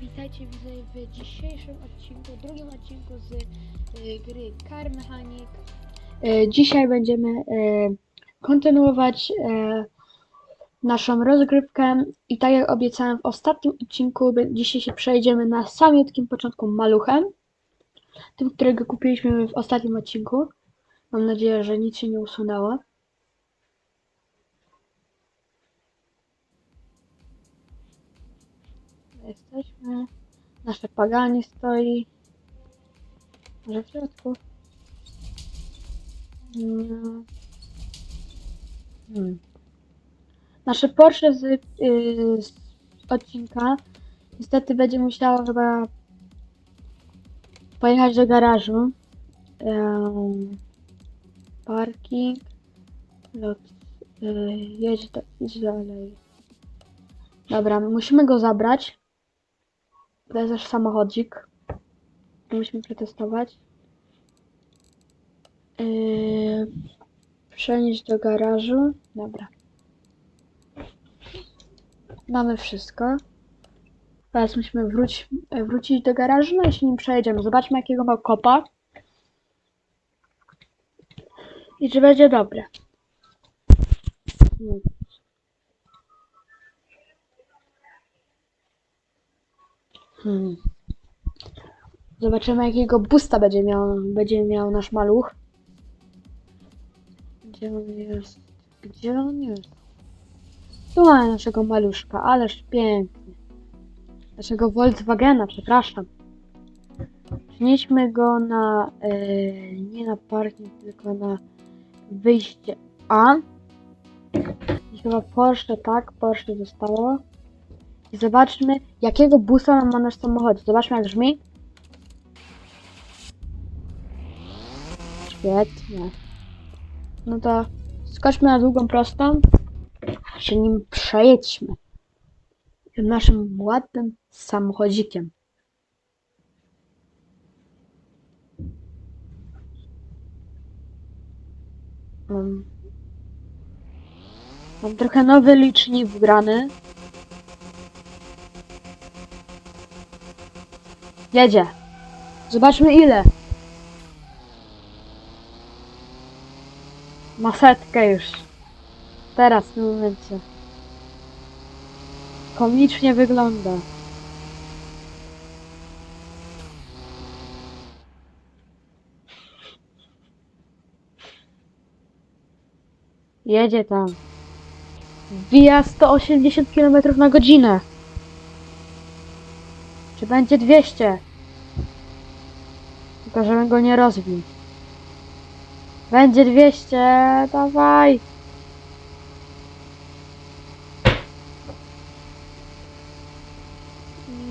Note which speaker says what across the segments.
Speaker 1: Witajcie widzę w dzisiejszym odcinku, drugim odcinku z y, gry Car Mechanic. Y, dzisiaj będziemy y, kontynuować y, naszą rozgrywkę i tak jak obiecałem w ostatnim odcinku, dzisiaj się przejdziemy na samiutkim początku maluchem, tym, którego kupiliśmy w ostatnim odcinku. Mam nadzieję, że nic się nie usunęło. Jesteśmy. Nasze paganie stoi. Może w środku? No. Hmm. Nasze Porsche z, yy, z odcinka niestety będzie musiało chyba pojechać do garażu. Em, parking. Lot. Yy, jedź, da, idź dalej. Dobra, musimy go zabrać. To jest nasz samochodzik. Musimy przetestować. Yy, przenieść do garażu. Dobra. Mamy wszystko. Teraz musimy wróć, wrócić do garażu, no i się nim przejedziemy. Zobaczmy jakiego ma kopa. I czy będzie dobre. Hmm. Hmm. Zobaczymy jakiego boosta będzie miał, będzie miał nasz maluch. Gdzie on jest? Gdzie on jest? Tu mamy naszego maluszka, ależ pięknie. Naszego Volkswagena, przepraszam. Przenieśmy go na, e, nie na parking, tylko na wyjście A. I chyba Porsche, tak, Porsche zostało. I zobaczmy, jakiego busa ma nasz samochód. Zobaczmy, jak brzmi. Świetnie. No to skoczmy na długą prostą. Się nim przejedźmy. Naszym ładnym samochodzikiem. Mam trochę nowy licznik wgrany. Jedzie. Zobaczmy ile. Ma setkę już. Teraz w tym momencie. Komicznie wygląda. Jedzie tam. Wbija 180 km na godzinę. Czy będzie 200? Tylko żebym go nie rozbił. Będzie 200, dawaj.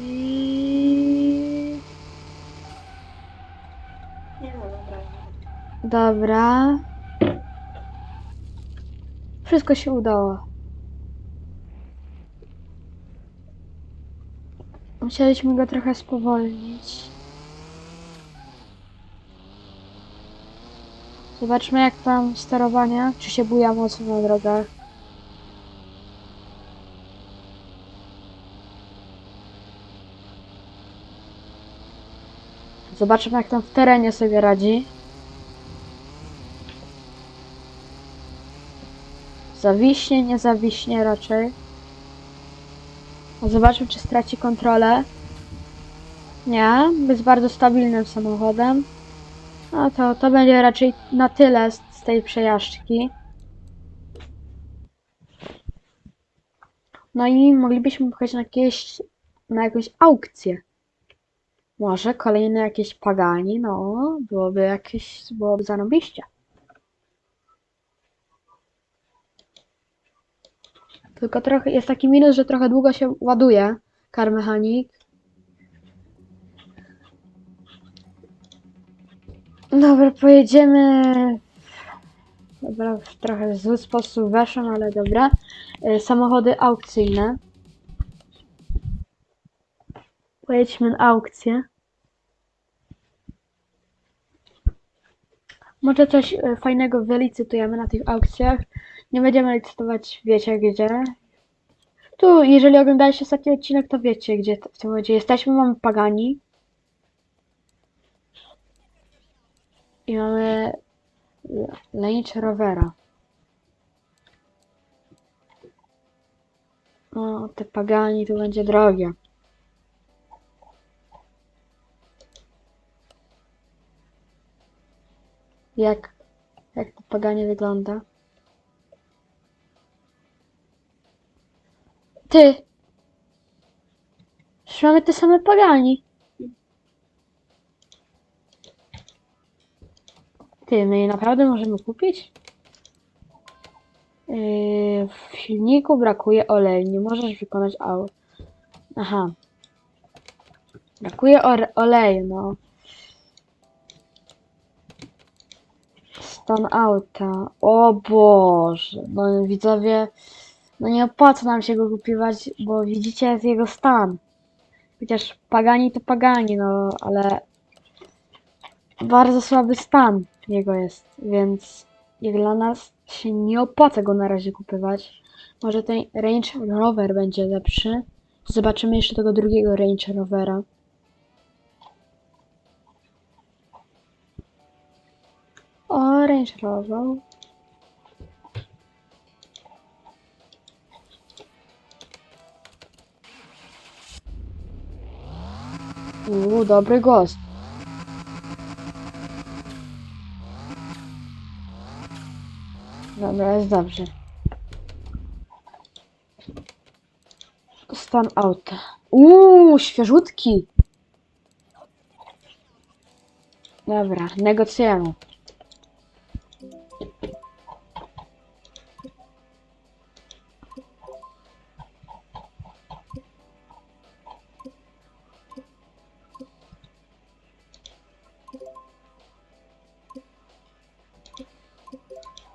Speaker 1: I...
Speaker 2: Nie no, dobra.
Speaker 1: Dobra. Wszystko się udało. Musieliśmy go trochę spowolnić. Zobaczmy jak tam sterowanie, czy się buja mocno na drogach. Zobaczmy jak tam w terenie sobie radzi. Zawiśnie, nie zawiśnie raczej. Zobaczmy, czy straci kontrolę. Nie, jest bardzo stabilnym samochodem. No to, to będzie raczej na tyle z, z tej przejażdżki. No i moglibyśmy pojechać na jakieś, na jakąś aukcję. Może kolejne jakieś pagani, no, byłoby jakieś, byłoby zarobiście. Tylko trochę jest taki minus, że trochę długo się ładuje car mechanik. Dobra, pojedziemy. Dobra, w trochę zły sposób weszłam, ale dobra. E, Samochody aukcyjne. Pojedźmy na aukcję. Może coś e, fajnego wylicytujemy na tych aukcjach. Nie będziemy licytować, wiecie gdzie. Tu, jeżeli oglądaliście ostatni odcinek, to wiecie, gdzie w tym momencie jesteśmy. Mamy Pagani. I mamy L- Range Rovera. No, te Pagani to będzie drogie. Jak, jak to Pagani wygląda? Ty! Przecież mamy te same Pagani. Ty, my je naprawdę możemy kupić? Yy, w silniku brakuje oleju, nie możesz wykonać aut. Aha. Brakuje oleju, no. Stan auta. O Boże. No widzowie, no nie opłaca nam się go kupować, bo widzicie jest jego stan. Chociaż Pagani to Pagani, no ale bardzo słaby stan jego jest, więc jak dla nas się nie opłaca go na razie kupować. Może ten Range Rover będzie lepszy. Zobaczymy jeszcze tego drugiego Range Rovera. O, Range Rover. Uuu, dobry głos. Dobra, jest dobrze. Stan auta. Uuu, świeżutki. Dobra, negocjujemy.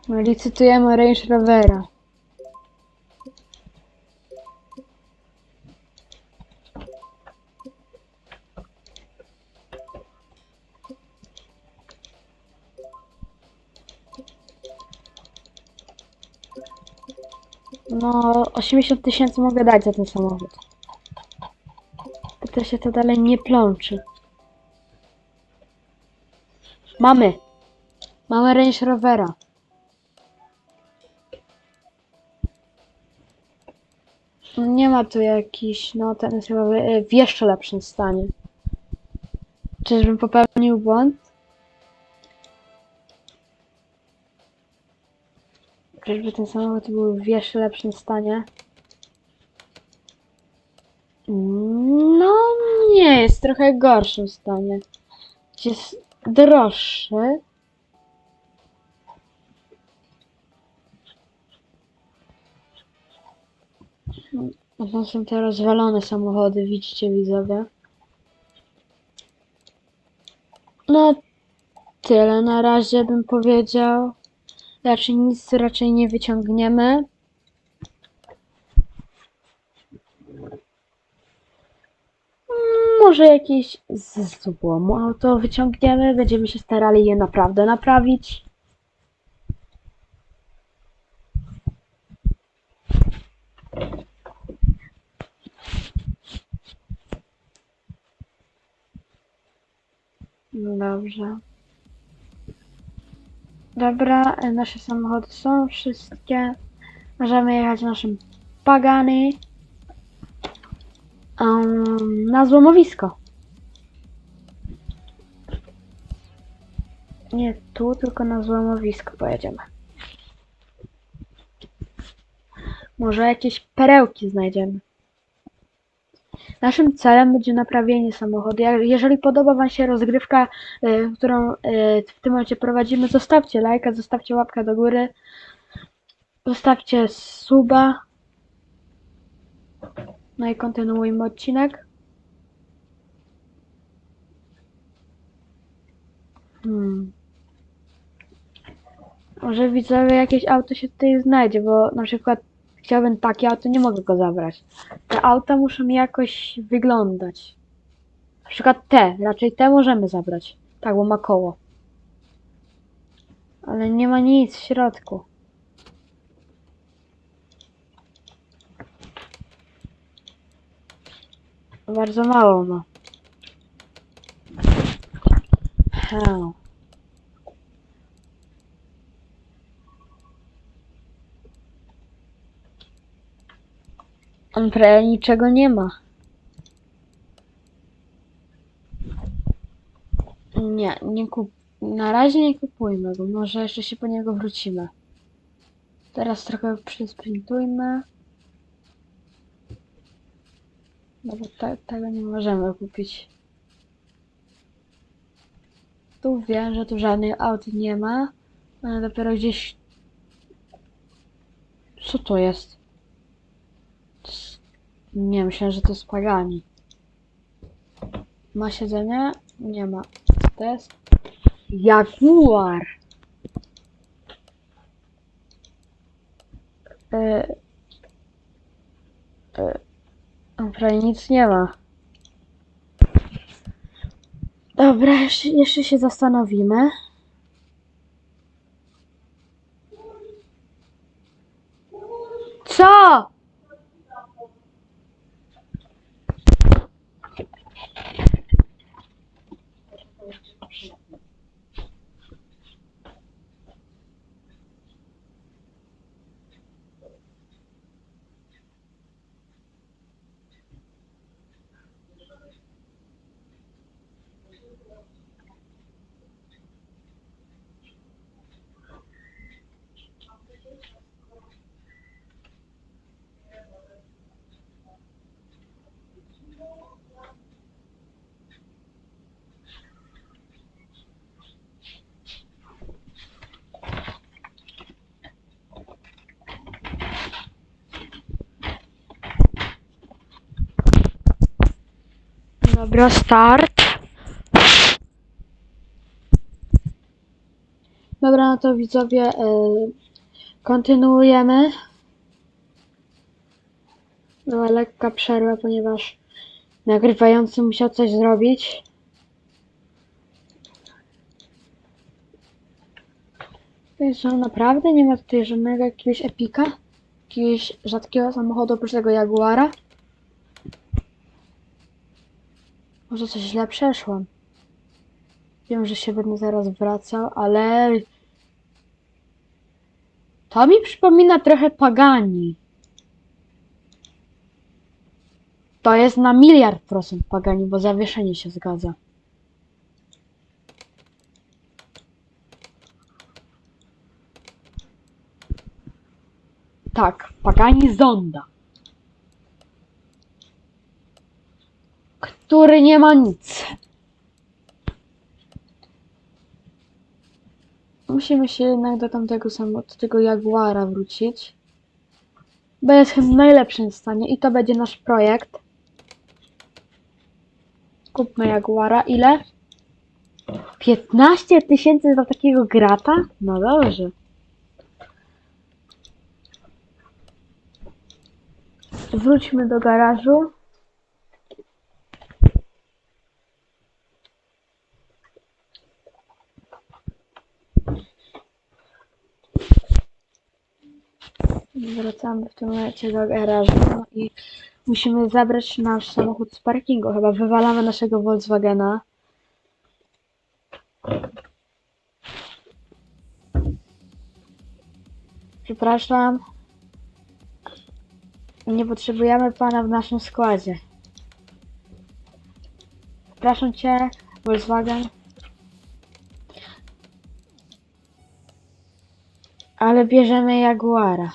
Speaker 1: Licytujemy Range Rovera. No, 80 tysięcy mogę dać za ten samochód. To się to dalej nie plączy. Mamy! Mamy Range Rovera. Nie ma tu jakiś, no ten jest chyba w, w jeszcze lepszym stanie. Czyżbym popełnił błąd? Czyżby ten samochód był w jeszcze lepszym stanie? No, nie, jest trochę w gorszym stanie. Jest droższy. No są te rozwalone samochody, widzicie widzowie. No, tyle na razie bym powiedział. Raczej nic raczej nie wyciągniemy. Mm, Może jakieś z złomu auto wyciągniemy. Będziemy się starali je naprawdę naprawić. Dobrze. Dobra, e, nasze samochody są wszystkie. Możemy jechać naszym Pagany um, na złomowisko. Nie tu, tylko na złomowisko pojedziemy. Może jakieś perełki znajdziemy. Naszym celem będzie naprawienie samochodu. Jeżeli podoba Wam się rozgrywka, y, którą y, w tym momencie prowadzimy, zostawcie lajka, zostawcie łapkę do góry, zostawcie suba. No i kontynuujmy odcinek. Hmm. Może widzowie jakieś auto się tutaj znajdzie, bo na przykład chciałbym takie auto, nie mogę go zabrać. Te auta muszą jakoś wyglądać. Na przykład te, raczej te możemy zabrać. Tak, bo ma koło. Ale nie ma nic w środku. Bardzo mało ma. Ha. On prawie niczego nie ma. Nie, nie kup... Na razie nie kupujmy go. Może jeszcze się po niego wrócimy. Teraz trochę przysprintujmy. No bo te, tego nie możemy kupić. Tu wiem, że tu żadnych aut nie ma. Ale dopiero gdzieś... Co to jest? Nie, myślałem, że to jest Pagani. Ma siedzenie? Nie ma. Jest? Jaguar! E, on prawie nic nie ma. Dobra, jeszcze, jeszcze się zastanowimy. Co? Dobra, start. Dobra, no to widzowie, e, kontynuujemy. Była lekka przerwa, ponieważ nagrywający musiał coś zrobić. Więc no naprawdę nie ma tutaj żadnego jakiegoś epika, jakiegoś rzadkiego samochodu oprócz tego Jaguara. Może coś źle przeszłam. Wiem, że się będę zaraz wracał, ale... To mi przypomina trochę Pagani. To jest na miliard procent Pagani, bo zawieszenie się zgadza. Tak, Pagani Zonda. Który nie ma nic. Musimy się jednak do tamtego samego, do tego Jaguara wrócić. Bo jest chyba w najlepszym stanie i to będzie nasz projekt. Kupmy Jaguara. Ile? 15 tysięcy za takiego grata? No dobrze. Wróćmy do garażu. Wracamy w tym momencie do garażu no i musimy zabrać nasz samochód z parkingu. Chyba wywalamy naszego Volkswagena. Przepraszam. Nie potrzebujemy pana w naszym składzie. Przepraszam cię, Volkswagen. Ale bierzemy Jaguara.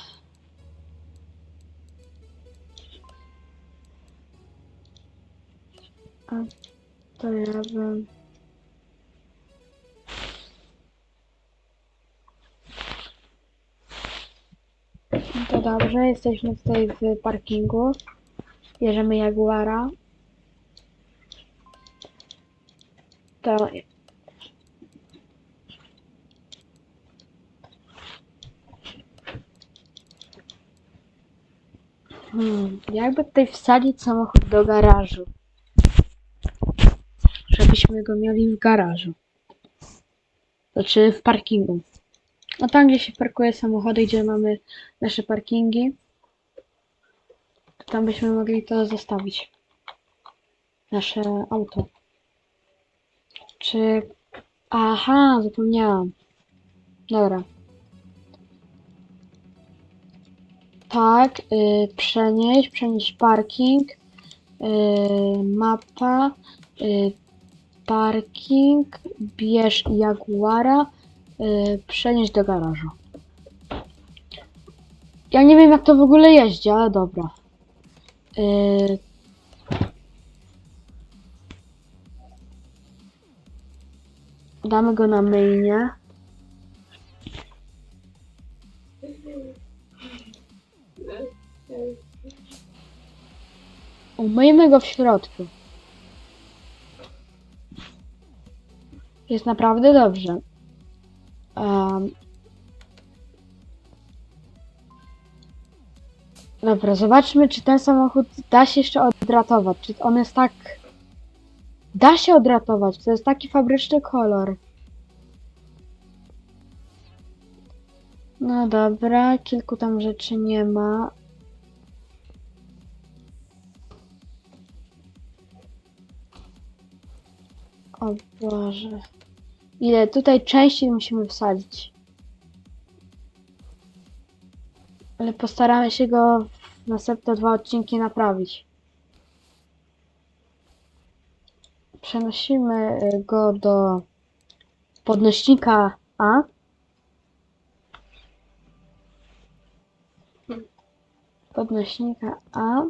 Speaker 1: To ja bym... No to dobrze, jesteśmy tutaj w parkingu. Bierzemy Jaguara. To... Hmm, jakby tutaj wsadzić samochód do garażu? Żebyśmy go mieli w garażu. Znaczy w parkingu. No tam, gdzie się parkuje samochody, gdzie mamy nasze parkingi, to tam byśmy mogli to zostawić. nasze auto. Czy... Aha, zapomniałam. Dobra. Tak, y, przenieść, przenieść parking, y, mapa, y, parking, bierz Jaguara, y, przenieść do garażu. Ja nie wiem jak to w ogóle jeździ, ale dobra. Y, damy go na mainie. Umyjmy go w środku. Jest naprawdę dobrze. Em. Dobra, zobaczmy, czy ten samochód da się jeszcze odratować. Czy on jest tak. Da się odratować. To jest taki fabryczny kolor. No dobra, kilku tam rzeczy nie ma. O Boże. Ile tutaj części musimy wsadzić. Ale postaramy się go w następne dwa odcinki naprawić. Przenosimy y, go do podnośnika A. Podnośnika A.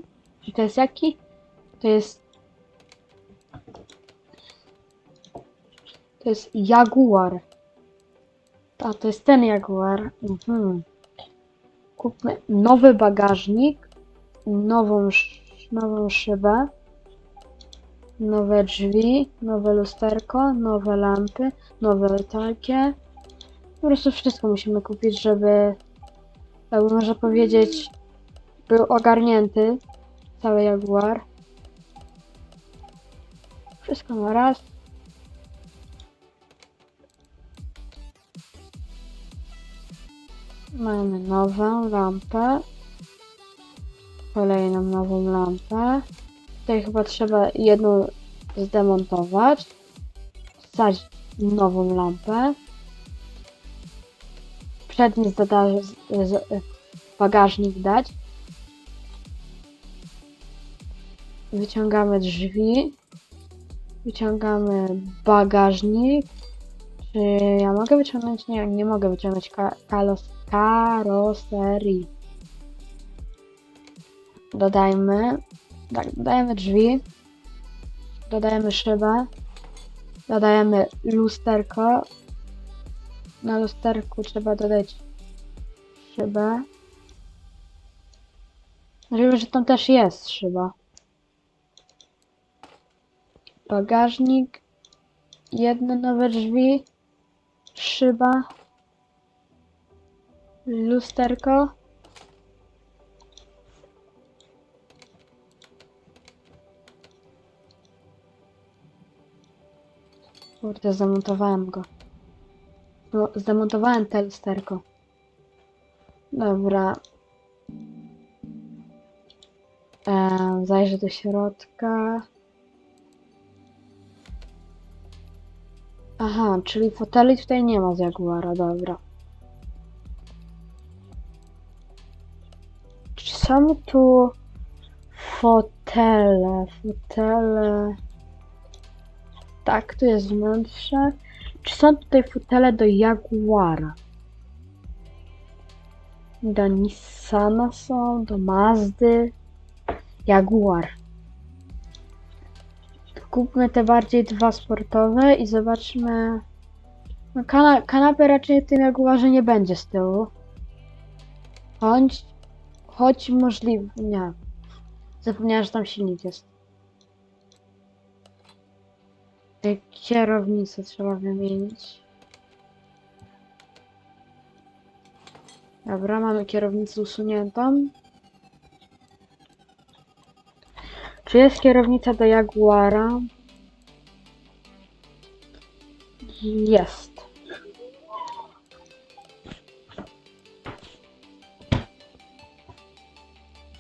Speaker 1: I to jest jaki? To jest To jest Jaguar. A, to jest ten Jaguar. Mhm. Kupmy nowy bagażnik, nową, nową szybę, nowe drzwi, nowe lusterko, nowe lampy, nowe takie. Po prostu wszystko musimy kupić, żeby, jakby można powiedzieć, był ogarnięty cały Jaguar. Wszystko na raz. Mamy nową lampę. Kolejną nową lampę. Tutaj chyba trzeba jedną zdemontować. Wsadzić nową lampę. Przedni bagażnik dać. Wyciągamy drzwi. Wyciągamy bagażnik. Czy ja mogę wyciągnąć? Nie, nie mogę wyciągnąć ka- kalos- karoserii. Dodajmy. Tak, dodajemy drzwi. Dodajemy szybę. Dodajemy lusterko. Na lusterku trzeba dodać szybę. Możliwe, że tam też jest szyba. Bagażnik. Jedne nowe drzwi. Szyba. Lusterko. Kurde, zamontowałem go. No, zamontowałem te lusterko. Dobra. Eee, zajrzę do środka. Aha, czyli foteli tutaj nie ma z Jaguara, dobra. Są tu fotele? Fotele. Tak, tu jest wnętrze. Czy są tutaj fotele do Jaguara? Do Nissana są, do Mazdy. Jaguar. Kupmy te bardziej dwa sportowe i zobaczmy. No, kana kanapy raczej w tym Jaguarze nie będzie z tyłu. Choć, choć możliwe. Nie. Zapomniałem, że tam silnik jest. Kierownicę trzeba wymienić. Dobra, mamy kierownicę usuniętą. Czy jest kierownica do Jaguara? Jest.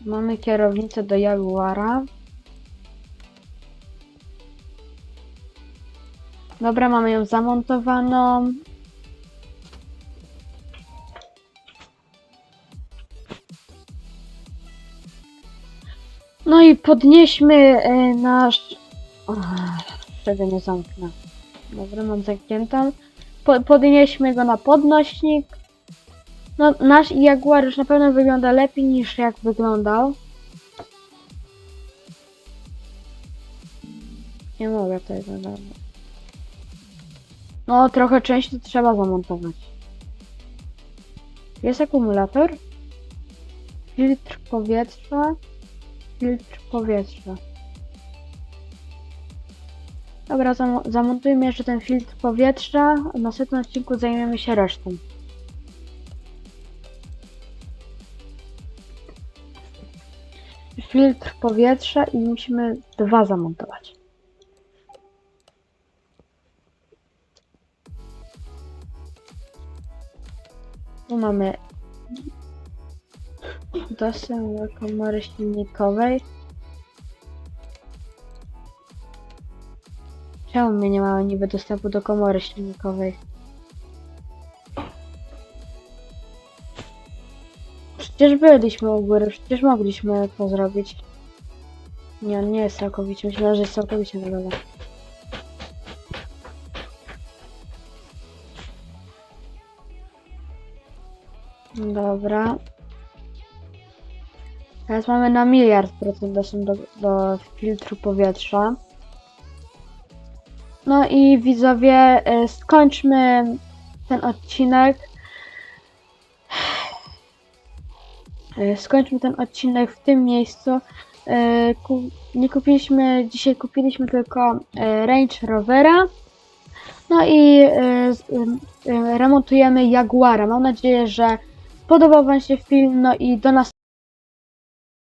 Speaker 1: Mamy kierownicę do Jaguara. Dobra, mamy ją zamontowaną. No i podnieśmy e, nasz... Wtedy nie zamknę. Dobra, mam zamkniętą. Po, podnieśmy go na podnośnik. No, nasz Jaguar już na pewno wygląda lepiej niż jak wyglądał. Nie mogę tego dać. No, trochę części trzeba zamontować. Jest akumulator. Filtr powietrza. Filtr powietrza. Dobra, zam zamontujmy jeszcze ten filtr powietrza. a W następnym odcinku zajmiemy się resztą. Filtr powietrza i musimy dwa zamontować. Tu mamy dostęp do komory silnikowej. Czemu my nie mamy niby dostępu do komory silnikowej? Przecież byliśmy u góry, przecież mogliśmy to zrobić. Nie, on nie jest całkowicie, myślę, że jest całkowicie na dole. Dobra. Teraz mamy na miliard procent dostęp do, do filtru powietrza. No i widzowie, y, skończmy ten odcinek. Skończmy ten odcinek w tym miejscu. Ku- Nie kupiliśmy, dzisiaj kupiliśmy tylko y, Range Rovera. No i remontujemy Jaguara. Mam nadzieję, że podobał Wam się film. No i do nas